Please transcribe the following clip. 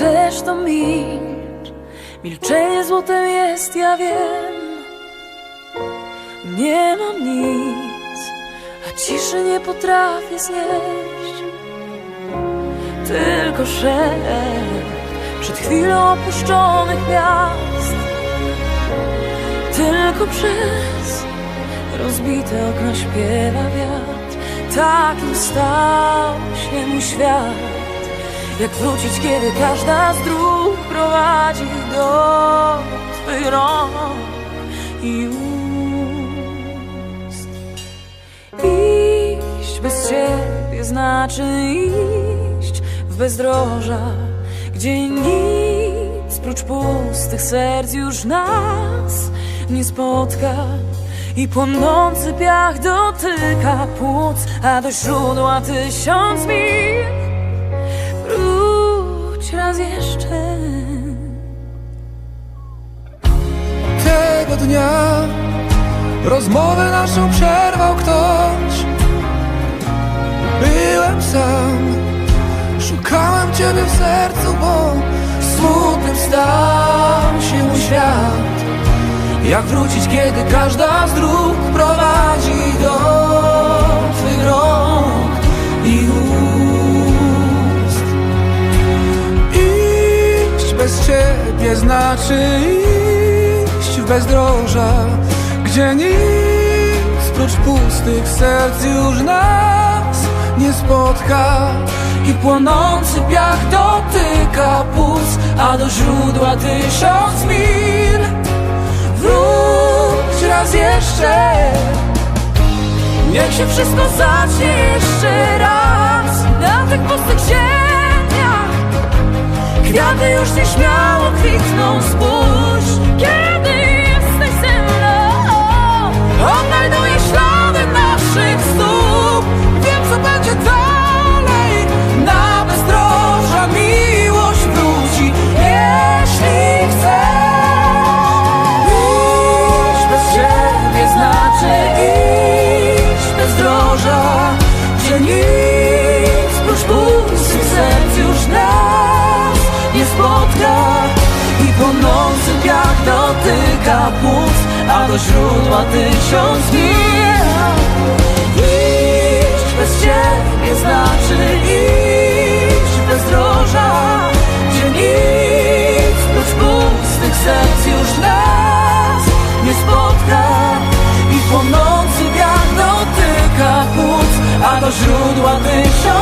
chcesz to milcz? Milczenie złotem jest, ja wiem. Nie mam nic A ciszy nie potrafię znieść. Tylko szept Przed chwilą opuszczonych miast. Tylko przez rozbite okno śpiewa wiatr. Takim stał się mój świat Jak wrócić, kiedy każda z dróg prowadzi do Twych rąk i ust Iść bez Ciebie znaczy iść w bezdroża Gdzie nic prócz pustych serc już nas nie spotka i płonący piach dotyka płuc, a do źródła tysiąc mil. Dnia. Rozmowę naszą przerwał ktoś. Byłem sam, szukałem Ciebie w sercu, bo smutnym stał się świat. Jak wrócić, kiedy każda z dróg prowadzi do Twych rąk i ust? Iść bez Ciebie znaczy iść w bezdroża Gdzie nic prócz pustych serc już nas nie spotka. I płonący piach dotyka puls A do źródła tysiąc mil. Wróć raz jeszcze Niech się wszystko zacznie jeszcze raz. Na tych pustych ziemiach Kwiaty już nieśmiało kwitną Spójrz, piach dotyka płuc A do źródła tysiąc mil Iść bez Ciebie znaczy iść bez droża Gdzie nic prócz pustych serc już nas nie spotka. I płonący wiatr dotyka płuc A do źródła tysiąc